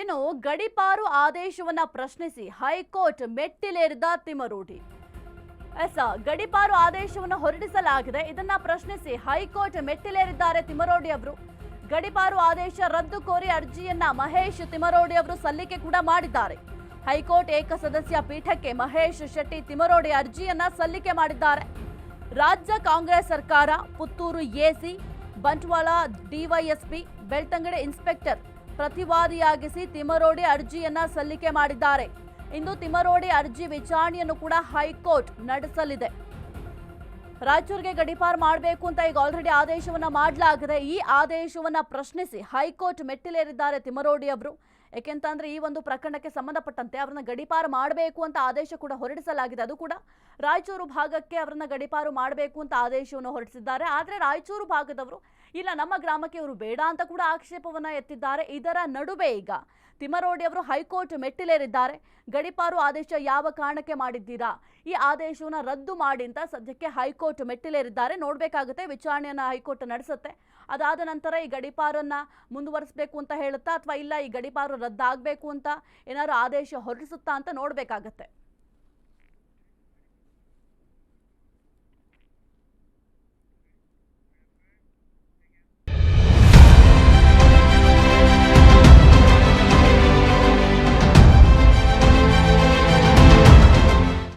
ಇನ್ನು ಗಡಿಪಾರು ಆದೇಶವನ್ನ ಪ್ರಶ್ನಿಸಿ ಹೈಕೋರ್ಟ್ ಮೆಟ್ಟಿಲೇರಿದ ತಿಮರೋಡಿ ಎಸ್, ಗಡಿಪಾರು ಆದೇಶವನ್ನು ಹೊರಡಿಸಲಾಗಿದೆ. ಇದನ್ನ ಪ್ರಶ್ನಿಸಿ ಹೈಕೋರ್ಟ್ ಮೆಟ್ಟಿಲೇರಿದ್ದಾರೆ ತಿಮರೋಡಿ ಅವರು. ಗಡಿಪಾರು ಆದೇಶ ರದ್ದು ಕೋರಿ ಅರ್ಜಿಯನ್ನ ಮಹೇಶ್ ತಿಮರೋಡಿ ಅವರು ಸಲ್ಲಿಕೆ ಕೂಡ ಮಾಡಿದ್ದಾರೆ. ಹೈಕೋರ್ಟ್ ಏಕಸದಸ್ಯ ಪೀಠಕ್ಕೆ ಮಹೇಶ್ ಶೆಟ್ಟಿ ತಿಮರೋಡಿ ಅರ್ಜಿಯನ್ನ ಸಲ್ಲಿಕೆ ಮಾಡಿದ್ದಾರೆ. ರಾಜ್ಯ ಕಾಂಗ್ರೆಸ್ ಸರ್ಕಾರ, Puttur AC, Bantwal, DYSP, Belthangady inspector ಪ್ರತಿವಾದಿಯಾಗಿಸಿ Timarodi ಅರ್ಜಿಯನ್ನ ಸಲ್ಲಿಕೆ ಮಾಡಿದ್ದಾರೆ. ಇಂದು ತಿಮರೋಡಿ ಅರ್ಜಿ ವಿಚಾರಣೆಯನ್ನು ಕೂಡ ಹೈಕೋರ್ಟ್ ನಡೆಸಲಿದೆ. ರಾಯಚೂರಿಗೆ ಗಡಿಪಾರ್ ಮಾಡಬೇಕು ಅಂತ ಈಗ ಆಲ್ರೆಡಿ ಆದೇಶವನ್ನ ಮಾಡಲಾಗಿದೆ. ಈ ಆದೇಶವನ್ನ ಪ್ರಶ್ನಿಸಿ ಹೈಕೋರ್ಟ್ ಮೆಟ್ಟಿಲೇರಿದ್ದಾರೆ ತಿಮರೋಡಿ ಅವರು. ಏಕೆಂತಂದ್ರೆ ಈ ಒಂದು ಪ್ರಕರಣಕ್ಕೆ ಸಂಬಂಧಪಟ್ಟಂತೆ ಅವರನ್ನ ಗಡಿಪಾರು ಮಾಡಬೇಕು ಅಂತ ಆದೇಶ ಕೂಡ ಹೊರಡಿಸಲಾಗಿದೆ. ಅದು ಕೂಡ ರಾಯಚೂರು ಭಾಗಕ್ಕೆ ಅವರನ್ನ ಗಡಿಪಾರು ಮಾಡಬೇಕು ಅಂತ ಆದೇಶವನ್ನು ಹೊರಡಿಸಿದ್ದಾರೆ. ಆದರೆ ರಾಯಚೂರು ಭಾಗದವರು ಇಲ್ಲ, ನಮ್ಮ ಗ್ರಾಮಕ್ಕೆ ಇವರು ಬೇಡ ಅಂತ ಕೂಡ ಆಕ್ಷೇಪವನ್ನು ಎತ್ತಿದ್ದಾರೆ. ಇದರ ನಡುವೆ ಈಗ ತಿಮ್ಮರೋಡಿ ಅವರು ಹೈಕೋರ್ಟ್ ಮೆಟ್ಟಿಲೇರಿದ್ದಾರೆ. ಗಡಿಪಾರು ಆದೇಶ ಯಾವ ಕಾರಣಕ್ಕೆ ಮಾಡಿದ್ದೀರಾ? ಈ ಆದೇಶವನ್ನು ರದ್ದು ಮಾಡಿ ಅಂತ ಸದ್ಯಕ್ಕೆ ಹೈಕೋರ್ಟ್ ಮೆಟ್ಟಿಲೇರಿದ್ದಾರೆ. ನೋಡಬೇಕಾಗುತ್ತೆ, ವಿಚಾರಣೆಯನ್ನು ಹೈಕೋರ್ಟ್ ನಡೆಸುತ್ತೆ. ಅದಾದ ನಂತರ ಈ ಗಡಿಪಾರನ್ನು ಮುಂದುವರಿಸಬೇಕು ಅಂತ ಹೇಳುತ್ತಾ, ಅಥವಾ ಇಲ್ಲ, ಈ ಗಡಿಪಾರು ರದ್ದಾಗಬೇಕು ಅಂತ ಏನಾದರೂ ಆದೇಶ ಹೊರಡಿಸುತ್ತಾ ಅಂತ ನೋಡ್ಬೇಕಾಗತ್ತೆ.